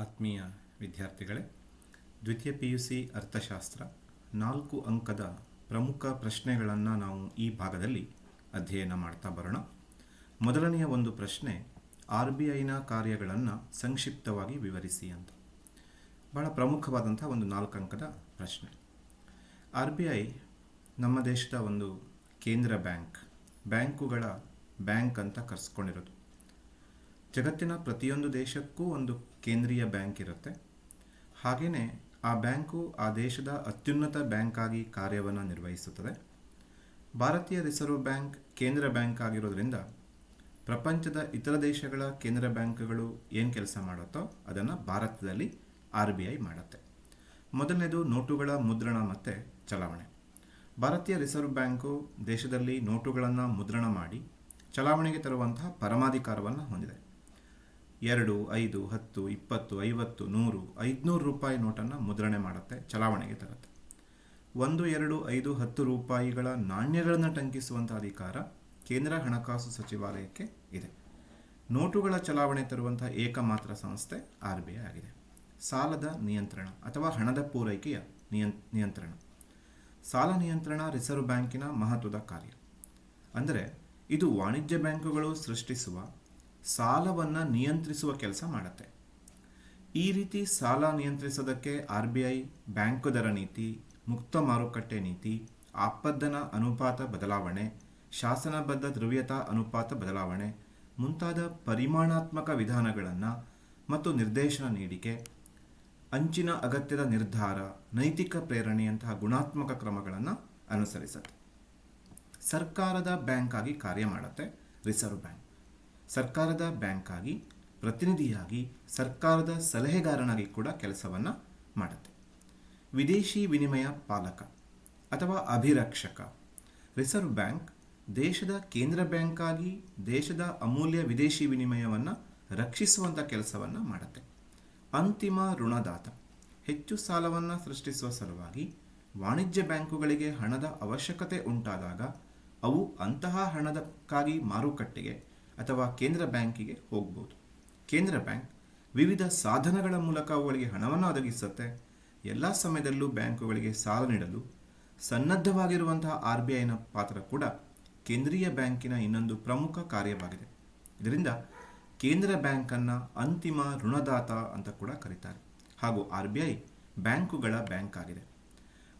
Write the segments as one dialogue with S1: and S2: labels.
S1: ಆತ್ಮೀಯ ವಿದ್ಯಾರ್ಥಿಗಳೇ, ದ್ವಿತೀಯ ಪಿ ಯು ಸಿ ಅರ್ಥಶಾಸ್ತ್ರ ನಾಲ್ಕು ಅಂಕದ ಪ್ರಮುಖ ಪ್ರಶ್ನೆಗಳನ್ನು ನಾವು ಈ ಭಾಗದಲ್ಲಿ ಅಧ್ಯಯನ ಮಾಡ್ತಾ ಬರೋಣ. ಮೊದಲನೆಯ ಒಂದು ಪ್ರಶ್ನೆ, ಆರ್ ಬಿ ಐನ ಕಾರ್ಯಗಳನ್ನು ಸಂಕ್ಷಿಪ್ತವಾಗಿ ವಿವರಿಸಿ ಅಂತ. ಬಹಳ ಪ್ರಮುಖವಾದಂಥ ಒಂದು ನಾಲ್ಕು ಅಂಕದ ಪ್ರಶ್ನೆ. ಆರ್ ಬಿ ಐ ನಮ್ಮ ದೇಶದ ಒಂದು ಕೇಂದ್ರ ಬ್ಯಾಂಕ್, ಬ್ಯಾಂಕುಗಳ ಬ್ಯಾಂಕ್ ಅಂತ ಕರೆಸ್ಕೊಂಡಿರೋದು. ಜಗತ್ತಿನ ಪ್ರತಿಯೊಂದು ದೇಶಕ್ಕೂ ಒಂದು ಕೇಂದ್ರೀಯ ಬ್ಯಾಂಕ್ ಇರುತ್ತೆ. ಹಾಗೆಯೇ ಆ ಬ್ಯಾಂಕು ಆ ದೇಶದ ಅತ್ಯುನ್ನತ ಬ್ಯಾಂಕ್ ಆಗಿ ಕಾರ್ಯವನ್ನು ನಿರ್ವಹಿಸುತ್ತದೆ. ಭಾರತೀಯ ರಿಸರ್ವ್ ಬ್ಯಾಂಕ್ ಕೇಂದ್ರ ಬ್ಯಾಂಕ್ ಆಗಿರೋದ್ರಿಂದ ಪ್ರಪಂಚದ ಇತರ ದೇಶಗಳ ಕೇಂದ್ರ ಬ್ಯಾಂಕ್ಗಳು ಏನು ಕೆಲಸ ಮಾಡುತ್ತೋ ಅದನ್ನು ಭಾರತದಲ್ಲಿ ಆರ್ ಬಿ ಐ ಮಾಡುತ್ತೆ. ಮೊದಲನೇದು ನೋಟುಗಳ ಮುದ್ರಣ ಮತ್ತು ಚಲಾವಣೆ. ಭಾರತೀಯ ರಿಸರ್ವ್ ಬ್ಯಾಂಕು ದೇಶದಲ್ಲಿ ನೋಟುಗಳನ್ನು ಮುದ್ರಣ ಮಾಡಿ ಚಲಾವಣೆಗೆ ತರುವಂತಹ ಪರಮಾಧಿಕಾರವನ್ನು ಹೊಂದಿದೆ. ಎರಡು, ಐದು, ಹತ್ತು, ಇಪ್ಪತ್ತು, ಐವತ್ತು, ನೂರು, ಐದುನೂರು ರೂಪಾಯಿ ನೋಟನ್ನು ಮುದ್ರಣೆ ಮಾಡುತ್ತೆ, ಚಲಾವಣೆಗೆ ತರುತ್ತೆ. ಒಂದು, ಎರಡು, ಐದು, ಹತ್ತು ರೂಪಾಯಿಗಳ ನಾಣ್ಯಗಳನ್ನು ಟಂಕಿಸುವಂಥ ಅಧಿಕಾರ ಕೇಂದ್ರ ಹಣಕಾಸು ಸಚಿವಾಲಯಕ್ಕೆ ಇದೆ. ನೋಟುಗಳ ಚಲಾವಣೆ ತರುವಂಥ ಏಕಮಾತ್ರ ಸಂಸ್ಥೆ ಆರ್ ಬಿ ಐ ಆಗಿದೆ. ಸಾಲದ ನಿಯಂತ್ರಣ ಅಥವಾ ಹಣದ ಪೂರೈಕೆಯ ನಿಯಂ, ನಿಯಂತ್ರಣ. ಸಾಲ ನಿಯಂತ್ರಣ ರಿಸರ್ವ್ ಬ್ಯಾಂಕಿನ ಮಹತ್ವದ ಕಾರ್ಯ. ಅಂದರೆ ಇದು ವಾಣಿಜ್ಯ ಬ್ಯಾಂಕುಗಳು ಸೃಷ್ಟಿಸುವ ಸಾಲವನ್ನು ನಿಯಂತ್ರಿಸುವ ಕೆಲಸ ಮಾಡುತ್ತೆ. ಈ ರೀತಿ ಸಾಲ ನಿಯಂತ್ರಿಸೋದಕ್ಕೆ ಆರ್ ಬಿ ಐ, ಬ್ಯಾಂಕು ದರ ನೀತಿ, ಮುಕ್ತ ಮಾರುಕಟ್ಟೆ ನೀತಿ, ಆಪದ್ದನ ಅನುಪಾತ ಬದಲಾವಣೆ, ಶಾಸನಬದ್ಧ ದ್ರವ್ಯತಾ ಅನುಪಾತ ಬದಲಾವಣೆ, ಮುಂತಾದ ಪರಿಮಾಣಾತ್ಮಕ ವಿಧಾನಗಳನ್ನು ಮತ್ತು ನಿರ್ದೇಶನ ನೀಡಿಕೆ, ಅಂಚಿನ ಅಗತ್ಯದ ನಿರ್ಧಾರ, ನೈತಿಕ ಪ್ರೇರಣೆಯಂತಹ ಗುಣಾತ್ಮಕ ಕ್ರಮಗಳನ್ನು ಅನುಸರಿಸುತ್ತೆ. ಸರ್ಕಾರದ ಬ್ಯಾಂಕ್ ಆಗಿ ಕಾರ್ಯ ಮಾಡುತ್ತೆ, ರಿಸರ್ವ್ ಬ್ಯಾಂಕ್. ಸರ್ಕಾರದ ಬ್ಯಾಂಕ್ ಆಗಿ ಪ್ರತಿನಿಧಿಯಾಗಿ, ಸರ್ಕಾರದ ಸಲಹೆಗಾರನಾಗಿ ಕೂಡ ಕೆಲಸವನ್ನು ಮಾಡುತ್ತೆ. ವಿದೇಶಿ ವಿನಿಮಯ ಪಾಲಕ ಅಥವಾ ಅಭಿರಕ್ಷಕ, ರಿಸರ್ವ್ ಬ್ಯಾಂಕ್ ದೇಶದ ಕೇಂದ್ರ ಬ್ಯಾಂಕ್ ಆಗಿ ದೇಶದ ಅಮೂಲ್ಯ ವಿದೇಶಿ ವಿನಿಮಯವನ್ನು ರಕ್ಷಿಸುವಂಥ ಕೆಲಸವನ್ನು ಮಾಡುತ್ತೆ. ಅಂತಿಮ ಋಣದಾತ, ಹೆಚ್ಚು ಸಾಲವನ್ನು ಸೃಷ್ಟಿಸುವ ಸಲುವಾಗಿ ವಾಣಿಜ್ಯ ಬ್ಯಾಂಕುಗಳಿಗೆ ಹಣದ ಅವಶ್ಯಕತೆ ಉಂಟಾದಾಗ ಅವು ಅಂತಹ ಹಣದಕ್ಕಾಗಿ ಮಾರುಕಟ್ಟೆಗೆ ಅಥವಾ ಕೇಂದ್ರ ಬ್ಯಾಂಕಿಗೆ ಹೋಗ್ಬೋದು. ಕೇಂದ್ರ ಬ್ಯಾಂಕ್ ವಿವಿಧ ಸಾಧನಗಳ ಮೂಲಕ ಅವುಗಳಿಗೆ ಹಣವನ್ನು ಒದಗಿಸುತ್ತೆ. ಎಲ್ಲ ಸಮಯದಲ್ಲೂ ಬ್ಯಾಂಕುಗಳಿಗೆ ಸಾಲ ನೀಡಲು ಸನ್ನದ್ಧವಾಗಿರುವಂತಹ ಆರ್ ಬಿ ಐನ ಪಾತ್ರ ಕೂಡ ಕೇಂದ್ರೀಯ ಬ್ಯಾಂಕಿನ ಇನ್ನೊಂದು ಪ್ರಮುಖ ಕಾರ್ಯವಾಗಿದೆ. ಇದರಿಂದ ಕೇಂದ್ರ ಬ್ಯಾಂಕನ್ನು ಅಂತಿಮ ಋಣದಾತ ಅಂತ ಕೂಡ ಕರೀತಾರೆ. ಹಾಗೂ ಆರ್ ಬಿ ಐ ಬ್ಯಾಂಕುಗಳ ಬ್ಯಾಂಕ್ ಆಗಿದೆ.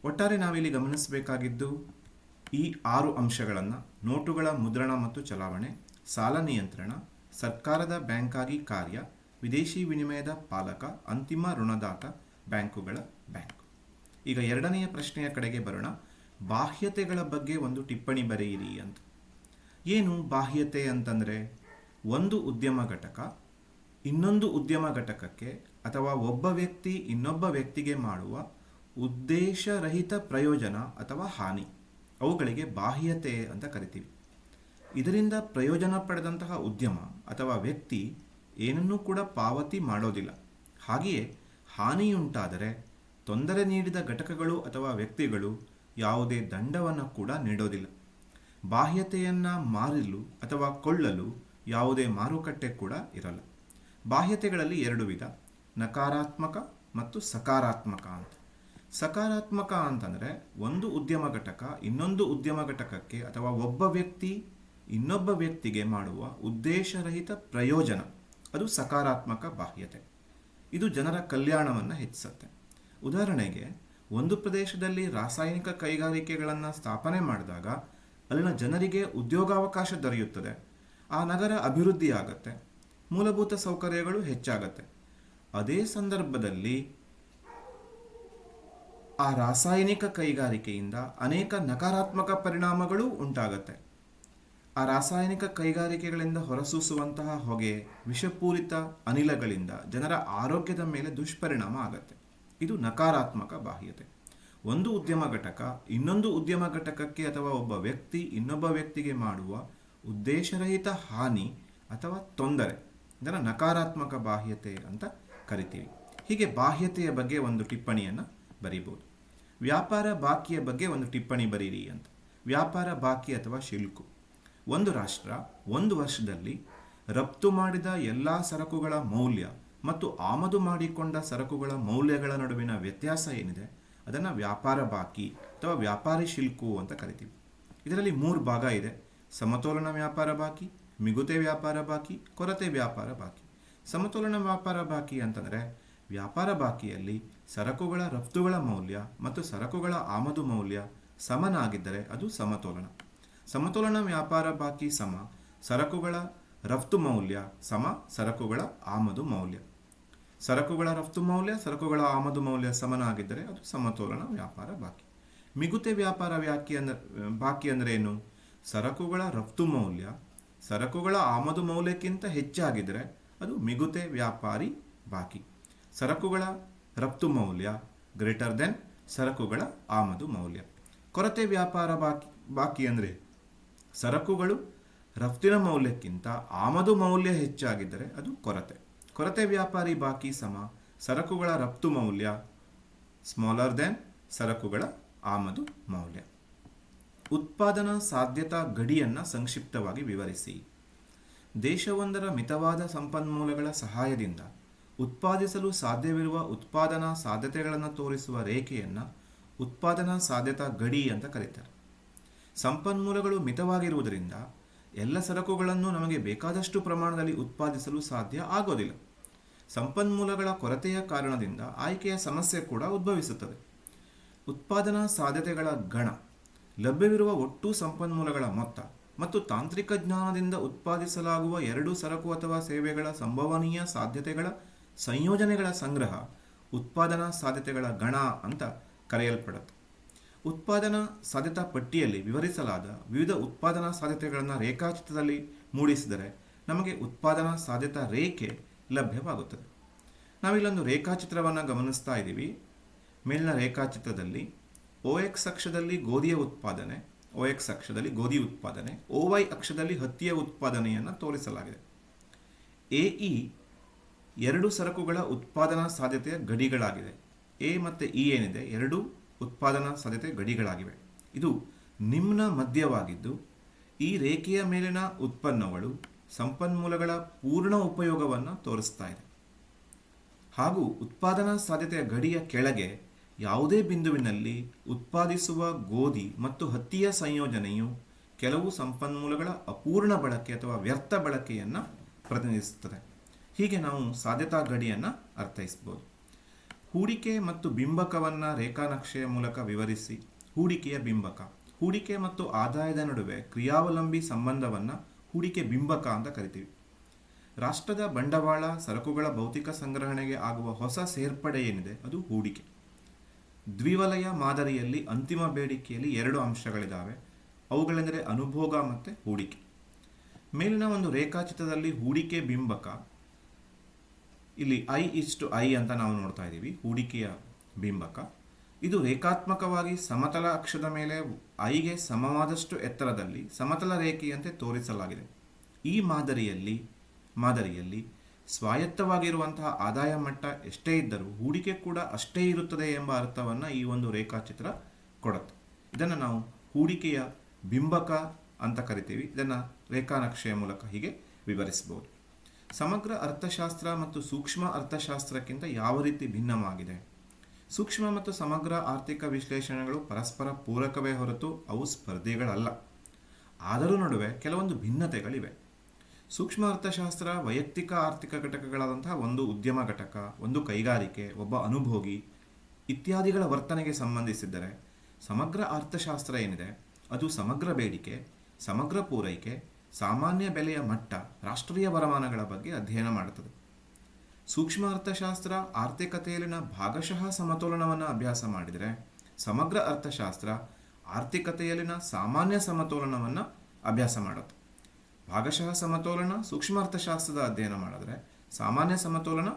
S1: ಒಟ್ಟಾರೆ ನಾವಿಲ್ಲಿ ಗಮನಿಸಬೇಕಾಗಿದ್ದು ಈ ಆರು ಅಂಶಗಳನ್ನು ನೋಟುಗಳ ಮುದ್ರಣ ಮತ್ತು ಚಲಾವಣೆ ಸಾಲ ನಿಯಂತ್ರಣ, ಸರ್ಕಾರದ ಬ್ಯಾಂಕಾಗಿ ಕಾರ್ಯ, ವಿದೇಶಿ ವಿನಿಮಯದ ಪಾಲಕ, ಅಂತಿಮ ಋಣದಾತ ಬ್ಯಾಂಕುಗಳ ಬ್ಯಾಂಕ್. ಈಗ ಎರಡನೆಯ ಪ್ರಶ್ನೆಯ ಕಡೆಗೆ ಬರೋಣ. ಬಾಹ್ಯತೆಗಳ ಬಗ್ಗೆ ಒಂದು ಟಿಪ್ಪಣಿ ಬರೆಯಿರಿ ಅಂತ. ಏನು ಬಾಹ್ಯತೆ ಅಂತಂದರೆ? ಒಂದು ಉದ್ಯಮ ಘಟಕ ಇನ್ನೊಂದು ಉದ್ಯಮ ಘಟಕಕ್ಕೆ ಅಥವಾ ಒಬ್ಬ ವ್ಯಕ್ತಿ ಇನ್ನೊಬ್ಬ ವ್ಯಕ್ತಿಗೆ ಮಾಡುವ ಉದ್ದೇಶರಹಿತ ಪ್ರಯೋಜನ ಅಥವಾ ಹಾನಿ. ಅವುಗಳಿಗೆ ಬಾಹ್ಯತೆ ಅಂತ ಕರಿತೀವಿ. ಇದರಿಂದ ಪ್ರಯೋಜನ ಪಡೆದಂತಹ ಉದ್ಯಮ ಅಥವಾ ವ್ಯಕ್ತಿ ಏನನ್ನೂ ಕೂಡ ಪಾವತಿ ಮಾಡೋದಿಲ್ಲ. ಹಾಗೆಯೇ ಹಾನಿಯುಂಟಾದರೆ ತೊಂದರೆ ನೀಡಿದ ಘಟಕಗಳು ಅಥವಾ ವ್ಯಕ್ತಿಗಳು ಯಾವುದೇ ದಂಡವನ್ನು ಕೂಡ ನೀಡೋದಿಲ್ಲ. ಬಾಹ್ಯತೆಯನ್ನು ಮಾರಲು ಅಥವಾ ಕೊಳ್ಳಲು ಯಾವುದೇ ಮಾರುಕಟ್ಟೆ ಕೂಡ ಇರಲ್ಲ. ಬಾಹ್ಯತೆಗಳಲ್ಲಿ ಎರಡು ವಿಧ, ನಕಾರಾತ್ಮಕ ಮತ್ತು ಸಕಾರಾತ್ಮಕ ಅಂತ. ಸಕಾರಾತ್ಮಕ ಅಂತಂದರೆ ಒಂದು ಉದ್ಯಮ ಘಟಕ ಇನ್ನೊಂದು ಉದ್ಯಮ ಘಟಕಕ್ಕೆ ಅಥವಾ ಒಬ್ಬ ವ್ಯಕ್ತಿ ಇನ್ನೊಬ್ಬ ವ್ಯಕ್ತಿಗೆ ಮಾಡುವ ಉದ್ದೇಶರಹಿತ ಪ್ರಯೋಜನ, ಅದು ಸಕಾರಾತ್ಮಕ ಬಾಹ್ಯತೆ. ಇದು ಜನರ ಕಲ್ಯಾಣವನ್ನು ಹೆಚ್ಚಿಸುತ್ತೆ. ಉದಾಹರಣೆಗೆ, ಒಂದು ಪ್ರದೇಶದಲ್ಲಿ ರಾಸಾಯನಿಕ ಕೈಗಾರಿಕೆಗಳನ್ನು ಸ್ಥಾಪನೆ ಮಾಡಿದಾಗ ಅಲ್ಲಿನ ಜನರಿಗೆ ಉದ್ಯೋಗಾವಕಾಶ ದೊರೆಯುತ್ತದೆ. ಆ ನಗರ ಅಭಿವೃದ್ಧಿಯಾಗತ್ತೆ. ಮೂಲಭೂತ ಸೌಕರ್ಯಗಳು ಹೆಚ್ಚಾಗತ್ತೆ. ಅದೇ ಸಂದರ್ಭದಲ್ಲಿ ಆ ರಾಸಾಯನಿಕ ಕೈಗಾರಿಕೆಯಿಂದ ಅನೇಕ ನಕಾರಾತ್ಮಕ ಪರಿಣಾಮಗಳು ಉಂಟಾಗತ್ತೆ. ಆ ರಾಸಾಯನಿಕ ಕೈಗಾರಿಕೆಗಳಿಂದ ಹೊರಸೂಸುವಂತಹ ಹೊಗೆ ವಿಷಪೂರಿತ ಅನಿಲಗಳಿಂದ ಜನರ ಆರೋಗ್ಯದ ಮೇಲೆ ದುಷ್ಪರಿಣಾಮ ಆಗತ್ತೆ. ಇದು ನಕಾರಾತ್ಮಕ ಬಾಹ್ಯತೆ. ಒಂದು ಉದ್ಯಮ ಘಟಕ ಇನ್ನೊಂದು ಉದ್ಯಮ ಘಟಕಕ್ಕೆ ಅಥವಾ ಒಬ್ಬ ವ್ಯಕ್ತಿ ಇನ್ನೊಬ್ಬ ವ್ಯಕ್ತಿಗೆ ಮಾಡುವ ಉದ್ದೇಶರಹಿತ ಹಾನಿ ಅಥವಾ ತೊಂದರೆ. ಇದನ್ನು ನಕಾರಾತ್ಮಕ ಬಾಹ್ಯತೆ ಅಂತ ಕರಿತೀವಿ. ಹೀಗೆ ಬಾಹ್ಯತೆಯ ಬಗ್ಗೆ ಒಂದು ಟಿಪ್ಪಣಿಯನ್ನು ಬರೀಬೋದು. ವ್ಯಾಪಾರ ಬಾಕಿಯ ಬಗ್ಗೆ ಒಂದು ಟಿಪ್ಪಣಿ ಬರೀರಿ ಅಂತ. ವ್ಯಾಪಾರ ಬಾಕಿ ಅಥವಾ ಶಿಲ್ಕು. ಒಂದು ರಾಷ್ಟ್ರ, ಒಂದು ವರ್ಷದಲ್ಲಿ ರಫ್ತು ಮಾಡಿದ ಎಲ್ಲ ಸರಕುಗಳ ಮೌಲ್ಯ ಮತ್ತು ಆಮದು ಮಾಡಿಕೊಂಡ ಸರಕುಗಳ ಮೌಲ್ಯಗಳ ನಡುವಿನ ವ್ಯತ್ಯಾಸ ಏನಿದೆ, ಅದನ್ನು ವ್ಯಾಪಾರ ಬಾಕಿ ಅಥವಾ ವ್ಯಾಪಾರಿ ಶಿಲ್ಕು ಅಂತ ಕರಿತೀವಿ. ಇದರಲ್ಲಿ ಮೂರು ಭಾಗ ಇದೆ. ಸಮತೋಲನ ವ್ಯಾಪಾರ ಬಾಕಿ, ಮಿಗುತೆ ವ್ಯಾಪಾರ ಬಾಕಿ, ಕೊರತೆ ವ್ಯಾಪಾರ ಬಾಕಿ. ಸಮತೋಲನ ವ್ಯಾಪಾರ ಬಾಕಿ ಅಂತಂದರೆ ವ್ಯಾಪಾರ ಬಾಕಿಯಲ್ಲಿ ಸರಕುಗಳ ರಫ್ತುಗಳ ಮೌಲ್ಯ ಮತ್ತು ಸರಕುಗಳ ಆಮದು ಮೌಲ್ಯ ಸಮನಾಗಿದ್ದರೆ ಅದು ಸಮತೋಲನ. ಸಮತೋಲನ ವ್ಯಾಪಾರ ಬಾಕಿ ಸಮ ಸರಕುಗಳ ರಫ್ತು ಮೌಲ್ಯ ಸಮ ಸರಕುಗಳ ಆಮದು ಮೌಲ್ಯ. ಸರಕುಗಳ ರಫ್ತು ಮೌಲ್ಯ ಸರಕುಗಳ ಆಮದು ಮೌಲ್ಯ ಸಮನಾಗಿದ್ದರೆ ಅದು ಸಮತೋಲನ ವ್ಯಾಪಾರ ಬಾಕಿ. ಮಿಗುತೆ ವ್ಯಾಪಾರ ವ್ಯಾಕಿ ಅಂದ ಬಾಕಿ ಅಂದರೆ ಏನು? ಸರಕುಗಳ ರಫ್ತು ಮೌಲ್ಯ ಸರಕುಗಳ ಆಮದು ಮೌಲ್ಯಕ್ಕಿಂತ ಹೆಚ್ಚಾಗಿದ್ದರೆ ಅದು ಮಿಗುತೆ ವ್ಯಾಪಾರಿ ಬಾಕಿ. ಸರಕುಗಳ ರಫ್ತು ಮೌಲ್ಯ ಗ್ರೇಟರ್ ದೆನ್ ಸರಕುಗಳ ಆಮದು ಮೌಲ್ಯ. ಕೊರತೆ ವ್ಯಾಪಾರ ಬಾಕಿ ಬಾಕಿ ಅಂದರೆ? ಸರಕುಗಳು ರಫ್ತಿನ ಮೌಲ್ಯಕ್ಕಿಂತ ಆಮದು ಮೌಲ್ಯ ಹೆಚ್ಚಾಗಿದ್ದರೆ ಅದು ಕೊರತೆ. ಕೊರತೆ ವ್ಯಾಪಾರಿ ಬಾಕಿ ಸಮ ಸರಕುಗಳ ರಫ್ತು ಮೌಲ್ಯ ಸ್ಮಾಲರ್ ದೆನ್ ಸರಕುಗಳ ಆಮದು ಮೌಲ್ಯ. ಉತ್ಪಾದನಾ ಸಾಧ್ಯತಾ ಗಡಿಯನ್ನು ಸಂಕ್ಷಿಪ್ತವಾಗಿ ವಿವರಿಸಿ. ದೇಶವೊಂದರ ಮಿತವಾದ ಸಂಪನ್ಮೂಲಗಳ ಸಹಾಯದಿಂದ ಉತ್ಪಾದಿಸಲು ಸಾಧ್ಯವಿರುವ ಉತ್ಪಾದನಾ ಸಾಧ್ಯತೆಗಳನ್ನು ತೋರಿಸುವ ರೇಖೆಯನ್ನು ಉತ್ಪಾದನಾ ಸಾಧ್ಯತಾ ಗಡಿ ಅಂತ ಕರೀತಾರೆ. ಸಂಪನ್ಮೂಲಗಳು ಮಿತವಾಗಿರುವುದರಿಂದ ಎಲ್ಲ ಸರಕುಗಳನ್ನು ನಮಗೆ ಬೇಕಾದಷ್ಟು ಪ್ರಮಾಣದಲ್ಲಿ ಉತ್ಪಾದಿಸಲು ಸಾಧ್ಯ ಆಗೋದಿಲ್ಲ. ಸಂಪನ್ಮೂಲಗಳ ಕೊರತೆಯ ಕಾರಣದಿಂದ ಆಯ್ಕೆಯ ಸಮಸ್ಯೆ ಕೂಡ ಉದ್ಭವಿಸುತ್ತದೆ. ಉತ್ಪಾದನಾ ಸಾಧ್ಯತೆಗಳ ಗಣ, ಲಭ್ಯವಿರುವ ಒಟ್ಟು ಸಂಪನ್ಮೂಲಗಳ ಮೊತ್ತ ಮತ್ತು ತಾಂತ್ರಿಕ ಜ್ಞಾನದಿಂದ ಉತ್ಪಾದಿಸಲಾಗುವ ಎರಡು ಸರಕು ಅಥವಾ ಸೇವೆಗಳ ಸಂಭವನೀಯ ಸಾಧ್ಯತೆಗಳ ಸಂಯೋಜನೆಗಳ ಸಂಗ್ರಹ ಉತ್ಪಾದನಾ ಸಾಧ್ಯತೆಗಳ ಗಣ ಅಂತ ಕರೆಯಲ್ಪಡುತ್ತೆ. ಉತ್ಪಾದನಾ ಸಾಧ್ಯತಾ ಪಟ್ಟಿಯಲ್ಲಿ ವಿವರಿಸಲಾದ ವಿವಿಧ ಉತ್ಪಾದನಾ ಸಾಧ್ಯತೆಗಳನ್ನು ರೇಖಾಚಿತ್ರದಲ್ಲಿ ಮೂಡಿಸಿದರೆ ನಮಗೆ ಉತ್ಪಾದನಾ ಸಾಧ್ಯತಾ ರೇಖೆ ಲಭ್ಯವಾಗುತ್ತದೆ. ನಾವಿಲ್ಲೊಂದು ರೇಖಾಚಿತ್ರವನ್ನು ಗಮನಿಸ್ತಾ ಇದ್ದೀವಿ. ಮೇಲಿನ ರೇಖಾಚಿತ್ರದಲ್ಲಿ ಒ ಎಕ್ಸ್ ಅಕ್ಷದಲ್ಲಿ ಗೋಧಿಯ ಉತ್ಪಾದನೆ ಓ ಎಕ್ಸ್ ಅಕ್ಷದಲ್ಲಿ ಗೋಧಿ ಉತ್ಪಾದನೆ ಒ ವೈ ಅಕ್ಷದಲ್ಲಿ ಹತ್ತಿಯ ಉತ್ಪಾದನೆಯನ್ನು ತೋರಿಸಲಾಗಿದೆ. ಎ ಇ ಎರಡು ಸರಕುಗಳ ಉತ್ಪಾದನಾ ಸಾಧ್ಯತೆಯ ಗಡಿಗಳಾಗಿದೆ ಎ ಮತ್ತು ಇ ಏನಿದೆ? ಎರಡು ಉತ್ಪಾದನಾ ಸಾಧ್ಯತೆ ಗಡಿಗಳಾಗಿವೆ. ಇದು ನಿಮ್ನ ಮಧ್ಯವಾಗಿದ್ದು, ಈ ರೇಖೆಯ ಮೇಲಿನ ಉತ್ಪನ್ನಗಳು ಸಂಪನ್ಮೂಲಗಳ ಪೂರ್ಣ ಉಪಯೋಗವನ್ನು ತೋರಿಸ್ತಾ ಇದೆ. ಹಾಗೂ ಉತ್ಪಾದನಾ ಸಾಧ್ಯತೆಯ ಗಡಿಯ ಕೆಳಗೆ ಯಾವುದೇ ಬಿಂದುವಿನಲ್ಲಿ ಉತ್ಪಾದಿಸುವ ಗೋಧಿ ಮತ್ತು ಹತ್ತಿಯ ಸಂಯೋಜನೆಯು ಕೆಲವು ಸಂಪನ್ಮೂಲಗಳ ಅಪೂರ್ಣ ಬಳಕೆ ಅಥವಾ ವ್ಯರ್ಥ ಬಳಕೆಯನ್ನು ಪ್ರತಿನಿಧಿಸುತ್ತದೆ. ಹೀಗೆ ನಾವು ಸಾಧ್ಯತಾ ಗಡಿಯನ್ನು ಅರ್ಥೈಸ್ಬೋದು. ಹೂಡಿಕೆ ಮತ್ತು ಬಿಂಬಕವನ್ನು ರೇಖಾನಕ್ಷೆಯ ಮೂಲಕ ವಿವರಿಸಿ. ಹೂಡಿಕೆಯ ಬಿಂಬಕ. ಹೂಡಿಕೆ ಮತ್ತು ಆದಾಯದ ನಡುವೆ ಕ್ರಿಯಾವಲಂಬಿ ಸಂಬಂಧವನ್ನು ಹೂಡಿಕೆ ಬಿಂಬಕ ಅಂತ ಕರಿತೀವಿ. ರಾಷ್ಟ್ರದ ಬಂಡವಾಳ, ಸರಕುಗಳ ಭೌತಿಕ ಸಂಗ್ರಹಣೆಗೆ ಆಗುವ ಹೊಸ ಸೇರ್ಪಡೆ ಏನಿದೆ? ಅದು ಹೂಡಿಕೆ. ದ್ವಿವಲಯ ಮಾದರಿಯಲ್ಲಿ ಅಂತಿಮ ಬೇಡಿಕೆಯಲ್ಲಿ ಎರಡು ಅಂಶಗಳಿದ್ದಾವೆ ಅವುಗಳೆಂದರೆ ಅನುಭೋಗ ಮತ್ತು ಹೂಡಿಕೆ. ಮೇಲಿನ ಒಂದು ರೇಖಾಚಿತ್ರದಲ್ಲಿ ಹೂಡಿಕೆ ಬಿಂಬಕ ಇಲ್ಲಿ ಐ ಇಸ್ ಟು ಐ ಅಂತ ನಾವು ನೋಡ್ತಾ ಇದ್ದೀವಿ, ಹೂಡಿಕೆಯ ಬಿಂಬಕ. ಇದು ರೇಖಾತ್ಮಕವಾಗಿ ಸಮತಲ ಅಕ್ಷದ ಮೇಲೆ ಐಗೆ ಸಮವಾದಷ್ಟು ಎತ್ತರದಲ್ಲಿ ಸಮತಲ ರೇಖೆಯಂತೆ ತೋರಿಸಲಾಗಿದೆ. ಈ ಮಾದರಿಯಲ್ಲಿ ಮಾದರಿಯಲ್ಲಿ ಸ್ವಾಯತ್ತವಾಗಿರುವಂತಹ ಆದಾಯ ಮಟ್ಟ ಎಷ್ಟೇ ಇದ್ದರೂ ಹೂಡಿಕೆ ಕೂಡ ಅಷ್ಟೇ ಇರುತ್ತದೆ ಎಂಬ ಅರ್ಥವನ್ನು ಈ ಒಂದು ರೇಖಾಚಿತ್ರ ಕೊಡುತ್ತೆ. ಇದನ್ನು ನಾವು ಹೂಡಿಕೆಯ ಬಿಂಬಕ ಅಂತ ಕರಿತೀವಿ. ಇದನ್ನು ರೇಖಾನಕ್ಷೆಯ ಮೂಲಕ ಹೀಗೆ ವಿವರಿಸಬಹುದು. ಸಮಗ್ರ ಅರ್ಥಶಾಸ್ತ್ರ ಮತ್ತು ಸೂಕ್ಷ್ಮ ಅರ್ಥಶಾಸ್ತ್ರಕ್ಕಿಂತ ಯಾವ ರೀತಿ ಭಿನ್ನವಾಗಿದೆ? ಸೂಕ್ಷ್ಮ ಮತ್ತು ಸಮಗ್ರ ಆರ್ಥಿಕ ವಿಶ್ಲೇಷಣೆಗಳು ಪರಸ್ಪರ ಪೂರಕವೇ ಹೊರತು ಅವು ಸ್ಪರ್ಧೆಗಳಲ್ಲ. ಆದರೂ ನಡುವೆ ಕೆಲವೊಂದು ಭಿನ್ನತೆಗಳಿವೆ. ಸೂಕ್ಷ್ಮ ಅರ್ಥಶಾಸ್ತ್ರ ವೈಯಕ್ತಿಕ ಆರ್ಥಿಕ ಘಟಕಗಳಾದಂತಹ ಒಂದು ಉದ್ಯಮ ಘಟಕ, ಒಂದು ಕೈಗಾರಿಕೆ, ಒಬ್ಬ ಅನುಭೋಗಿ ಇತ್ಯಾದಿಗಳ ವರ್ತನೆಗೆ ಸಂಬಂಧಿಸಿದ್ದರೆ ಸಮಗ್ರ ಅರ್ಥಶಾಸ್ತ್ರ ಏನಿದೆ? ಅದು ಸಮಗ್ರ ಬೇಡಿಕೆ, ಸಮಗ್ರ ಪೂರೈಕೆ ಸಾಮಾನ್ಯ ಬೆಲೆಯ ಮಟ್ಟ ರಾಷ್ಟ್ರೀಯ ವರಮಾನಗಳ ಬಗ್ಗೆ ಅಧ್ಯಯನ ಮಾಡುತ್ತದೆ. ಸೂಕ್ಷ್ಮ ಅರ್ಥಶಾಸ್ತ್ರ ಆರ್ಥಿಕತೆಯಲ್ಲಿನ ಭಾಗಶಃ ಸಮತೋಲನವನ್ನು ಅಭ್ಯಾಸ ಮಾಡಿದರೆ ಸಮಗ್ರ ಅರ್ಥಶಾಸ್ತ್ರ ಆರ್ಥಿಕತೆಯಲ್ಲಿನ ಸಾಮಾನ್ಯ ಸಮತೋಲನವನ್ನು ಅಭ್ಯಾಸ ಮಾಡುತ್ತೆ. ಭಾಗಶಃ ಸಮತೋಲನ ಸೂಕ್ಷ್ಮ ಅರ್ಥಶಾಸ್ತ್ರದ ಅಧ್ಯಯನ ಮಾಡಿದ್ರೆ ಸಾಮಾನ್ಯ ಸಮತೋಲನ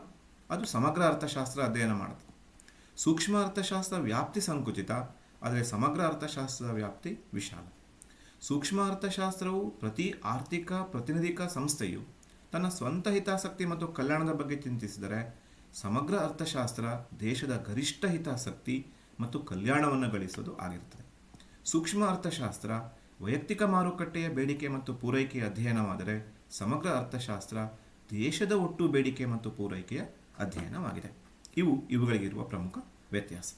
S1: ಅದು ಸಮಗ್ರ ಅರ್ಥಶಾಸ್ತ್ರ ಅಧ್ಯಯನ ಮಾಡುತ್ತೆ. ಸೂಕ್ಷ್ಮ ಅರ್ಥಶಾಸ್ತ್ರ ವ್ಯಾಪ್ತಿ ಸಂಕುಚಿತ, ಆದರೆ ಸಮಗ್ರ ಅರ್ಥಶಾಸ್ತ್ರದ ವ್ಯಾಪ್ತಿ ವಿಶಾಲ. ಸೂಕ್ಷ್ಮ ಅರ್ಥಶಾಸ್ತ್ರವು ಪ್ರತಿ ಆರ್ಥಿಕ ಪ್ರತಿನಿಧಿಕ ಸಂಸ್ಥೆಯು ತನ್ನ ಸ್ವಂತ ಹಿತಾಸಕ್ತಿ ಮತ್ತು ಕಲ್ಯಾಣದ ಬಗ್ಗೆ ಚಿಂತಿಸಿದರೆ ಸಮಗ್ರ ಅರ್ಥಶಾಸ್ತ್ರ ದೇಶದ ಗರಿಷ್ಠ ಹಿತಾಸಕ್ತಿ ಮತ್ತು ಕಲ್ಯಾಣವನ್ನು ಗಳಿಸೋದು ಆಗಿರುತ್ತದೆ. ಸೂಕ್ಷ್ಮ ಅರ್ಥಶಾಸ್ತ್ರ ವೈಯಕ್ತಿಕ ಮಾರುಕಟ್ಟೆಯ ಬೇಡಿಕೆ ಮತ್ತು ಪೂರೈಕೆಯ ಅಧ್ಯಯನವಾದರೆ ಸಮಗ್ರ ಅರ್ಥಶಾಸ್ತ್ರ ದೇಶದ ಒಟ್ಟು ಬೇಡಿಕೆ ಮತ್ತು ಪೂರೈಕೆಯ ಅಧ್ಯಯನವಾಗಿದೆ. ಇವು ಇವುಗಳಿಗಿರುವ ಪ್ರಮುಖ ವ್ಯತ್ಯಾಸ.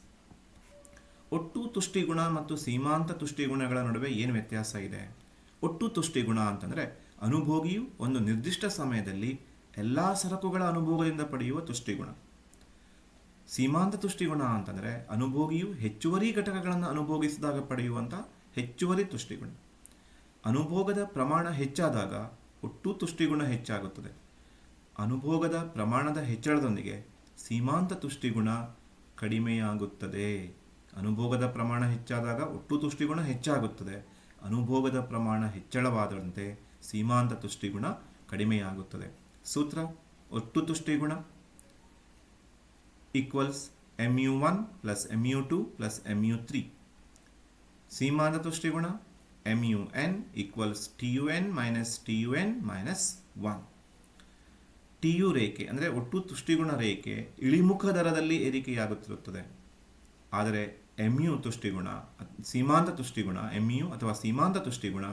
S1: ಒಟ್ಟು ತುಷ್ಟಿಗುಣ ಮತ್ತು ಸೀಮಾಂತ ತುಷ್ಟಿಗುಣಗಳ ನಡುವೆ ಏನು ವ್ಯತ್ಯಾಸ ಇದೆ? ಒಟ್ಟು ತುಷ್ಟಿಗುಣ ಅಂತಂದರೆ ಅನುಭೋಗಿಯು ಒಂದು ನಿರ್ದಿಷ್ಟ ಸಮಯದಲ್ಲಿ ಎಲ್ಲ ಸರಕುಗಳ ಅನುಭೋಗದಿಂದ ಪಡೆಯುವ ತುಷ್ಟಿಗುಣ. ಸೀಮಾಂತ ತುಷ್ಟಿಗುಣ ಅಂತಂದರೆ ಅನುಭೋಗಿಯು ಹೆಚ್ಚುವರಿ ಘಟಕಗಳನ್ನು ಅನುಭೋಗಿಸಿದಾಗ ಪಡೆಯುವಂಥ ಹೆಚ್ಚುವರಿ ತುಷ್ಟಿಗುಣ. ಅನುಭೋಗದ ಪ್ರಮಾಣ ಹೆಚ್ಚಾದಾಗ ಒಟ್ಟು ತುಷ್ಟಿಗುಣ ಹೆಚ್ಚಾಗುತ್ತದೆ. ಅನುಭೋಗದ ಪ್ರಮಾಣದ ಹೆಚ್ಚಳದೊಂದಿಗೆ ಸೀಮಾಂತ ತುಷ್ಟಿಗುಣ ಕಡಿಮೆಯಾಗುತ್ತದೆ. ಅನುಭೋಗದ ಪ್ರಮಾಣ ಹೆಚ್ಚಾದಾಗ ಒಟ್ಟು ತುಷ್ಟಿಗುಣ ಹೆಚ್ಚಾಗುತ್ತದೆ. ಅನುಭೋಗದ ಪ್ರಮಾಣ ಹೆಚ್ಚಳವಾದಂತೆ ಸೀಮಾಂತ ತುಷ್ಟಿಗುಣ ಕಡಿಮೆಯಾಗುತ್ತದೆ. ಸೂತ್ರ, ಒಟ್ಟು ತುಷ್ಟಿಗುಣ equals M U one plus M U two plus M U three ಸೀಮಾಂತ ತುಷ್ಟಿಗುಣ M U N equals T U N minus T U N minus one T U ರೇಖೆ, ಅಂದರೆ ಒಟ್ಟು ತುಷ್ಟಿಗುಣ ರೇಖೆ ಇಳಿಮುಖ ದರದಲ್ಲಿ ಏರಿಕೆಯಾಗುತ್ತಿರುತ್ತದೆ. ಆದರೆ ಎಂ ಯು ತುಷ್ಟಿಗುಣ, ಸೀಮಾಂತ ತುಷ್ಟಿಗುಣ ಎಂ ಯು ಅಥವಾ ಸೀಮಾಂತ ತುಷ್ಟಿಗುಣ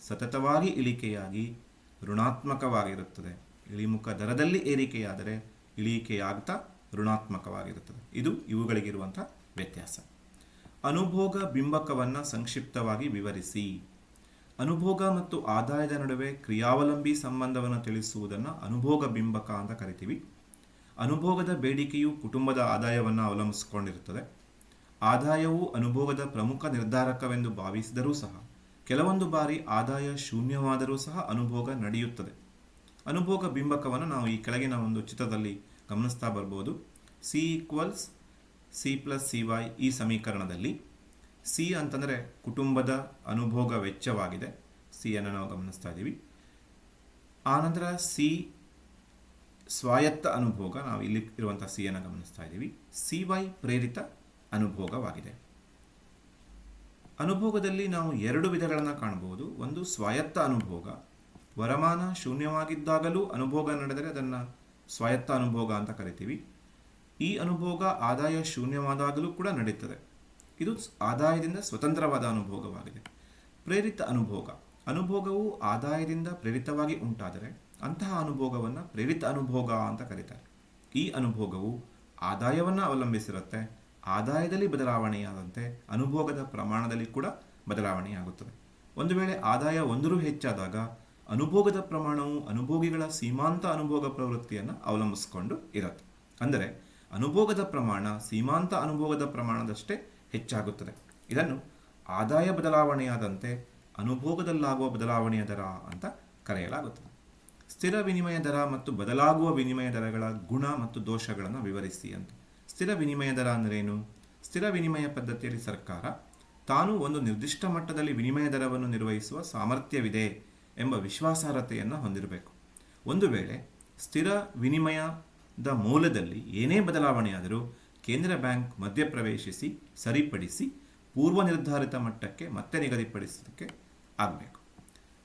S1: ಸತತವಾಗಿ ಇಳಿಕೆಯಾಗಿ ಋಣಾತ್ಮಕವಾಗಿರುತ್ತದೆ. ಇಳಿಮುಖ ದರದಲ್ಲಿ ಏರಿಕೆಯಾದರೆ ಇಳಿಕೆಯಾಗ್ತಾ ಋಣಾತ್ಮಕವಾಗಿರುತ್ತದೆ. ಇದು ಇವುಗಳಿಗಿರುವಂಥ ವ್ಯತ್ಯಾಸ. ಅನುಭೋಗ ಬಿಂಬಕವನ್ನು ಸಂಕ್ಷಿಪ್ತವಾಗಿ ವಿವರಿಸಿ. ಅನುಭೋಗ ಮತ್ತು ಆದಾಯದ ನಡುವೆ ಕ್ರಿಯಾವಲಂಬಿ ಸಂಬಂಧವನ್ನು ತಿಳಿಸುವುದನ್ನು ಅನುಭೋಗ ಬಿಂಬಕ ಅಂತ ಕರಿತೀವಿ. ಅನುಭೋಗದ ಬೇಡಿಕೆಯು ಕುಟುಂಬದ ಆದಾಯವನ್ನು ಅವಲಂಬಿಸಿಕೊಂಡಿರುತ್ತದೆ. ಆದಾಯವು ಅನುಭೋಗದ ಪ್ರಮುಖ ನಿರ್ಧಾರಕವೆಂದು ಭಾವಿಸಿದರೂ ಸಹ, ಕೆಲವೊಂದು ಬಾರಿ ಆದಾಯ ಶೂನ್ಯವಾದರೂ ಸಹ ಅನುಭೋಗ ನಡೆಯುತ್ತದೆ. ಅನುಭೋಗ ಬಿಂಬಕವನ್ನು ನಾವು ಈ ಕೆಳಗಿನ ಒಂದು ಚಿತ್ರದಲ್ಲಿ ಗಮನಿಸ್ತಾ ಬರ್ಬೋದು. C equals C plus C Y ಈ ಸಮೀಕರಣದಲ್ಲಿ. ಸಿ ಅಂತಂದರೆ ಕುಟುಂಬದ ಅನುಭೋಗ ವೆಚ್ಚವಾಗಿದೆ. ಸಿಯನ್ನು ನಾವು ಗಮನಿಸ್ತಾ ಇದ್ದೀವಿ. ಆನಂತರ ಸಿ ಸ್ವಾಯತ್ತ ಅನುಭೋಗ, ನಾವು ಇಲ್ಲಿ ಇರುವಂಥ ಸಿಯನ್ನು ಗಮನಿಸ್ತಾ ಇದ್ದೀವಿ. ಸಿ ವೈ ಪ್ರೇರಿತ ಅನುಭೋಗವಾಗಿದೆ. ಅನುಭೋಗದಲ್ಲಿ ನಾವು ಎರಡು ವಿಧಗಳನ್ನು ಕಾಣಬಹುದು. ಒಂದು ಸ್ವಾಯತ್ತ ಅನುಭೋಗ. ವರಮಾನ ಶೂನ್ಯವಾಗಿದ್ದಾಗಲೂ ಅನುಭೋಗ ನಡೆದರೆ ಅದನ್ನು ಸ್ವಾಯತ್ತ ಅನುಭೋಗ ಅಂತ ಕರಿತೀವಿ. ಈ ಅನುಭೋಗ ಆದಾಯ ಶೂನ್ಯವಾದಾಗಲೂ ಕೂಡ ನಡೀತದೆ. ಇದು ಆದಾಯದಿಂದ ಸ್ವತಂತ್ರವಾದ ಅನುಭೋಗವಾಗಿದೆ. ಪ್ರೇರಿತ ಅನುಭೋಗ. ಅನುಭೋಗವು ಆದಾಯದಿಂದ ಪ್ರೇರಿತವಾಗಿ ಉಂಟಾದರೆ ಅಂತಹ ಅನುಭೋಗವನ್ನು ಪ್ರೇರಿತ ಅನುಭೋಗ ಅಂತ ಕರೀತಾರೆ. ಈ ಅನುಭೋಗವು ಆದಾಯವನ್ನು ಅವಲಂಬಿಸಿರುತ್ತೆ. ಆದಾಯದಲ್ಲಿ ಬದಲಾವಣೆಯಾದಂತೆ ಅನುಭೋಗದ ಪ್ರಮಾಣದಲ್ಲಿ ಕೂಡ ಬದಲಾವಣೆಯಾಗುತ್ತದೆ. ಒಂದು ವೇಳೆ ಆದಾಯ ಒಂದರೂ ಹೆಚ್ಚಾದಾಗ ಅನುಭೋಗದ ಪ್ರಮಾಣವು ಅನುಭೋಗಿಗಳ ಸೀಮಾಂತ ಅನುಭೋಗ ಪ್ರವೃತ್ತಿಯನ್ನು ಅವಲಂಬಿಸಿಕೊಂಡು ಇರುತ್ತೆ. ಅಂದರೆ ಅನುಭೋಗದ ಪ್ರಮಾಣ ಸೀಮಾಂತ ಅನುಭೋಗದ ಪ್ರಮಾಣದಷ್ಟೇ ಹೆಚ್ಚಾಗುತ್ತದೆ. ಇದನ್ನು ಆದಾಯ ಬದಲಾವಣೆಯಾದಂತೆ ಅನುಭೋಗದಲ್ಲಾಗುವ ಬದಲಾವಣೆಯ ದರ ಅಂತ ಕರೆಯಲಾಗುತ್ತದೆ. ಸ್ಥಿರ ವಿನಿಮಯ ದರ ಮತ್ತು ಬದಲಾಗುವ ವಿನಿಮಯ ದರಗಳ ಗುಣ ಮತ್ತು ದೋಷಗಳನ್ನು ವಿವರಿಸಿ ಅಂತ. ಸ್ಥಿರ ವಿನಿಮಯ ದರ ಅಂದ್ರೇನು? ಸ್ಥಿರ ವಿನಿಮಯ ಪದ್ಧತಿಯಲ್ಲಿ ಸರ್ಕಾರ ತಾನು ಒಂದು ನಿರ್ದಿಷ್ಟ ಮಟ್ಟದಲ್ಲಿ ವಿನಿಮಯ ದರವನ್ನು ನಿರ್ವಹಿಸುವ ಸಾಮರ್ಥ್ಯವಿದೆ ಎಂಬ ವಿಶ್ವಾಸಾರ್ಹತೆಯನ್ನು ಹೊಂದಿರಬೇಕು. ಒಂದು ವೇಳೆ ಸ್ಥಿರ ವಿನಿಮಯದ ಮೌಲ್ಯದಲ್ಲಿ ಏನೇ ಬದಲಾವಣೆಯಾದರೂ ಕೇಂದ್ರ ಬ್ಯಾಂಕ್ ಮಧ್ಯಪ್ರವೇಶಿಸಿ, ಸರಿಪಡಿಸಿ, ಪೂರ್ವ ನಿರ್ಧಾರಿತ ಮಟ್ಟಕ್ಕೆ ಮತ್ತೆ ನಿಗದಿಪಡಿಸೋದಕ್ಕೆ ಆಗಬೇಕು.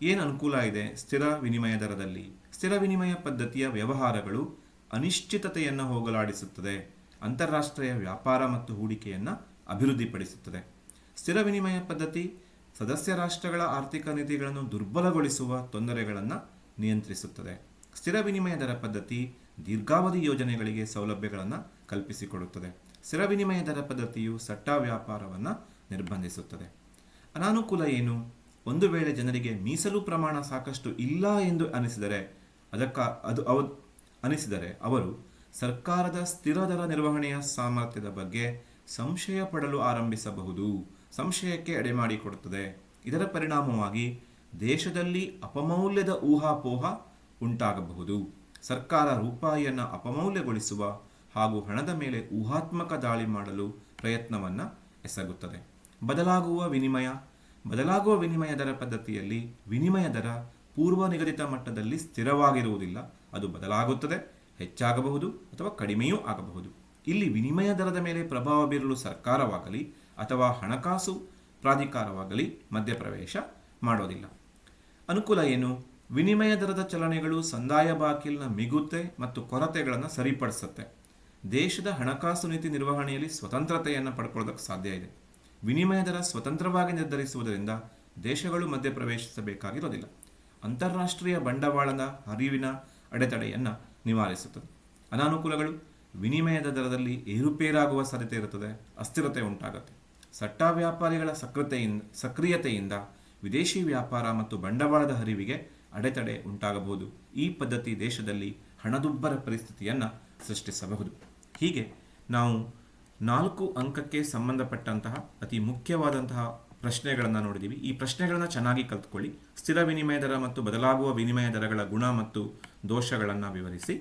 S1: ಏನು ಅನುಕೂಲ ಇದೆ ಸ್ಥಿರ ವಿನಿಮಯ ದರದಲ್ಲಿ? ಸ್ಥಿರ ವಿನಿಮಯ ಪದ್ಧತಿಯ ವ್ಯವಹಾರಗಳು ಅನಿಶ್ಚಿತತೆಯನ್ನು ಹೋಗಲಾಡಿಸುತ್ತದೆ. ಅಂತಾರಾಷ್ಟ್ರೀಯ ವ್ಯಾಪಾರ ಮತ್ತು ಹೂಡಿಕೆಯನ್ನು ಅಭಿವೃದ್ಧಿಪಡಿಸುತ್ತದೆ. ಸ್ಥಿರ ವಿನಿಮಯ ಪದ್ಧತಿ, ಸದಸ್ಯ ರಾಷ್ಟ್ರಗಳ ಆರ್ಥಿಕ ನೀತಿಗಳನ್ನು ದುರ್ಬಲಗೊಳಿಸುವ ತೊಂದರೆಗಳನ್ನು ನಿಯಂತ್ರಿಸುತ್ತದೆ. ಸ್ಥಿರ ವಿನಿಮಯ ದರ ಪದ್ಧತಿ, ದೀರ್ಘಾವಧಿ ಯೋಜನೆಗಳಿಗೆ ಸೌಲಭ್ಯಗಳನ್ನು ಕಲ್ಪಿಸಿಕೊಡುತ್ತದೆ. ಸ್ಥಿರ ವಿನಿಮಯ ದರ ಪದ್ಧತಿಯು ಸಟ್ಟ ವ್ಯಾಪಾರವನ್ನು ನಿರ್ಬಂಧಿಸುತ್ತದೆ. ಅನಾನುಕೂಲ ಏನು? ಒಂದು ವೇಳೆ ಜನರಿಗೆ ಮೀಸಲು ಪ್ರಮಾಣ ಸಾಕಷ್ಟು ಇಲ್ಲ ಎಂದು ಅನಿಸಿದರೆ, ಅದಕ್ಕ ಅದು ಅವ, ಅನಿಸಿದರೆ ಅವರು ಸರ್ಕಾರದ ಸ್ಥಿರ ದರ ನಿರ್ವಹಣೆಯ ಸಾಮರ್ಥ್ಯದ ಬಗ್ಗೆ ಸಂಶಯ ಪಡಲು ಆರಂಭಿಸಬಹುದು. ಸಂಶಯಕ್ಕೆ ಎಡೆಮಾಡಿಕೊಡುತ್ತದೆ ಇದರ ಪರಿಣಾಮವಾಗಿ ದೇಶದಲ್ಲಿ ಅಪಮೌಲ್ಯದ ಊಹಾಪೋಹ ಉಂಟಾಗಬಹುದು. ಸರ್ಕಾರ ರೂಪಾಯಿಯನ್ನು ಅಪಮೌಲ್ಯಗೊಳಿಸುವ ಹಾಗೂ ಹಣದ ಮೇಲೆ ಊಹಾತ್ಮಕ ದಾಳಿ ಮಾಡಲು ಪ್ರಯತ್ನವನ್ನು ಎಸಗುತ್ತದೆ. ಬದಲಾಗುವ ವಿನಿಮಯ ಬದಲಾಗುವ ವಿನಿಮಯ ದರ ಪದ್ಧತಿಯಲ್ಲಿ ವಿನಿಮಯ ದರ ಪೂರ್ವ ನಿಗದಿತ ಮಟ್ಟದಲ್ಲಿ ಸ್ಥಿರವಾಗಿರುವುದಿಲ್ಲ. ಅದು ಬದಲಾಗುತ್ತದೆ. ಹೆಚ್ಚಾಗಬಹುದು ಅಥವಾ ಕಡಿಮೆಯೂ ಆಗಬಹುದು. ಇಲ್ಲಿ ವಿನಿಮಯ ದರದ ಮೇಲೆ ಪ್ರಭಾವ ಬೀರಲು ಸರ್ಕಾರವಾಗಲಿ ಅಥವಾ ಹಣಕಾಸು ಪ್ರಾಧಿಕಾರವಾಗಲಿ ಮಧ್ಯಪ್ರವೇಶ ಮಾಡೋದಿಲ್ಲ. ಅನುಕೂಲ ಏನು? ವಿನಿಮಯ ದರದ ಚಲನೆಗಳು ಸಂದಾಯ ಬಾಕಿಲ್ನ ಮಿಗುತೆ ಮತ್ತು ಕೊರತೆಗಳನ್ನು ಸರಿಪಡಿಸುತ್ತೆ. ದೇಶದ ಹಣಕಾಸು ನೀತಿ ನಿರ್ವಹಣೆಯಲ್ಲಿ ಸ್ವತಂತ್ರತೆಯನ್ನು ಪಡ್ಕೊಳ್ಳೋದಕ್ಕೆ ಸಾಧ್ಯ ಇದೆ. ವಿನಿಮಯ ದರ ಸ್ವತಂತ್ರವಾಗಿ ನಿರ್ಧರಿಸುವುದರಿಂದ ದೇಶಗಳು ಮಧ್ಯಪ್ರವೇಶಿಸಬೇಕಾಗಿರೋದಿಲ್ಲ. ಅಂತಾರಾಷ್ಟ್ರೀಯ ಬಂಡವಾಳದ ಹರಿವಿನ ಅಡೆತಡೆಯನ್ನು ನಿವಾರಿಸುತ್ತದೆ. ಅನಾನುಕೂಲಗಳು ವಿನಿಮಯದ ದರದಲ್ಲಿ ಏರುಪೇರಾಗುವ ಸಾಧ್ಯತೆ ಇರುತ್ತದೆ, ಅಸ್ಥಿರತೆ ಉಂಟಾಗುತ್ತೆ. ಸಟ್ಟ ವ್ಯಾಪಾರಿಗಳ ಸಕ್ರಿಯತೆಯಿಂದ ಸಕ್ರಿಯತೆಯಿಂದ ವಿದೇಶಿ ವ್ಯಾಪಾರ ಮತ್ತು ಬಂಡವಾಳದ ಹರಿವಿಗೆ ಅಡೆತಡೆ ಉಂಟಾಗಬಹುದು. ಈ ಪದ್ಧತಿ ದೇಶದಲ್ಲಿ ಹಣದುಬ್ಬರ ಪರಿಸ್ಥಿತಿಯನ್ನು ಸೃಷ್ಟಿಸಬಹುದು. ಹೀಗೆ ನಾವು ನಾಲ್ಕು ಅಂಕಕ್ಕೆ ಸಂಬಂಧಪಟ್ಟಂತಹ ಅತಿ ಮುಖ್ಯವಾದಂತಹ ಪ್ರಶ್ನೆಗಳನ್ನು ನೋಡಿದ್ದೀವಿ ಈ ಪ್ರಶ್ನೆಗಳನ್ನು ಚೆನ್ನಾಗಿ ಕಲ್ತ್ಕೊಳ್ಳಿ. ಸ್ಥಿರ ವಿನಿಮಯ ದರ ಮತ್ತು ಬದಲಾಗುವ ವಿನಿಮಯ ದರಗಳ ಗುಣ ಮತ್ತು ದೋಷಗಳನ್ನು ವಿವರಿಸಿ.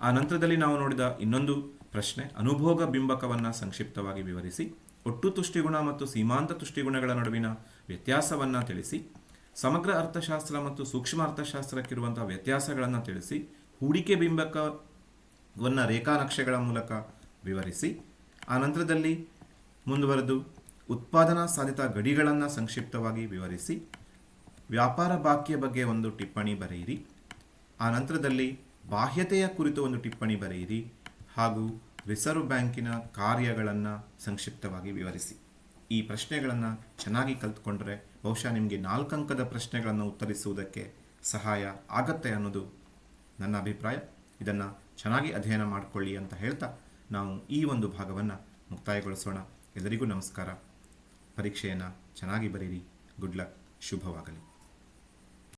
S1: ಆ ನಂತರದಲ್ಲಿ ನಾವು ನೋಡಿದ ಇನ್ನೊಂದು ಪ್ರಶ್ನೆ, ಅನುಭೋಗ ಬಿಂಬಕವನ್ನು ಸಂಕ್ಷಿಪ್ತವಾಗಿ ವಿವರಿಸಿ, ಒಟ್ಟು ತುಷ್ಟಿಗುಣ ಮತ್ತು ಸೀಮಾಂತ ತುಷ್ಟಿಗುಣಗಳ ನಡುವಿನ ವ್ಯತ್ಯಾಸವನ್ನು ತಿಳಿಸಿ, ಸಮಗ್ರ ಅರ್ಥಶಾಸ್ತ್ರ ಮತ್ತು ಸೂಕ್ಷ್ಮ ಅರ್ಥಶಾಸ್ತ್ರಕ್ಕಿರುವಂತಹ ವ್ಯತ್ಯಾಸಗಳನ್ನು ತಿಳಿಸಿ, ಹೂಡಿಕೆ ಬಿಂಬಕವನ್ನು ರೇಖಾನಕ್ಷೆಗಳ ಮೂಲಕ ವಿವರಿಸಿ, ಆ ನಂತರದಲ್ಲಿ ಮುಂದುವರೆದು ಉತ್ಪಾದನಾ ಸಾಧಿತ ಗಡಿಗಳನ್ನು ಸಂಕ್ಷಿಪ್ತವಾಗಿ ವಿವರಿಸಿ, ವ್ಯಾಪಾರ ಬಾಕಿಯ ಬಗ್ಗೆ ಒಂದು ಟಿಪ್ಪಣಿ ಬರೆಯಿರಿ. ಆ ನಂತರದಲ್ಲಿ ಬಾಹ್ಯತೆಯ ಕುರಿತು ಒಂದು ಟಿಪ್ಪಣಿ ಬರೆಯಿರಿ ಹಾಗೂ ರಿಸರ್ವ್ ಬ್ಯಾಂಕಿನ ಕಾರ್ಯಗಳನ್ನು ಸಂಕ್ಷಿಪ್ತವಾಗಿ ವಿವರಿಸಿ. ಈ ಪ್ರಶ್ನೆಗಳನ್ನು ಚೆನ್ನಾಗಿ ಕಲ್ತ್ಕೊಂಡ್ರೆ ಬಹುಶಃ ನಿಮಗೆ ನಾಲ್ಕಂಕದ ಪ್ರಶ್ನೆಗಳನ್ನು ಉತ್ತರಿಸುವುದಕ್ಕೆ ಸಹಾಯ ಆಗತ್ತೆ ಅನ್ನೋದು ನನ್ನ ಅಭಿಪ್ರಾಯ. ಇದನ್ನು ಚೆನ್ನಾಗಿ ಅಧ್ಯಯನ ಮಾಡಿಕೊಳ್ಳಿ ಅಂತ ಹೇಳ್ತಾ ನಾವು ಈ ಒಂದು ಭಾಗವನ್ನು ಮುಕ್ತಾಯಗೊಳಿಸೋಣ. ಎಲ್ಲರಿಗೂ ನಮಸ್ಕಾರ. ಪರೀಕ್ಷೆಯನ್ನು ಚೆನ್ನಾಗಿ ಬರೀರಿ. Good luck. ಶುಭವಾಗಲಿ.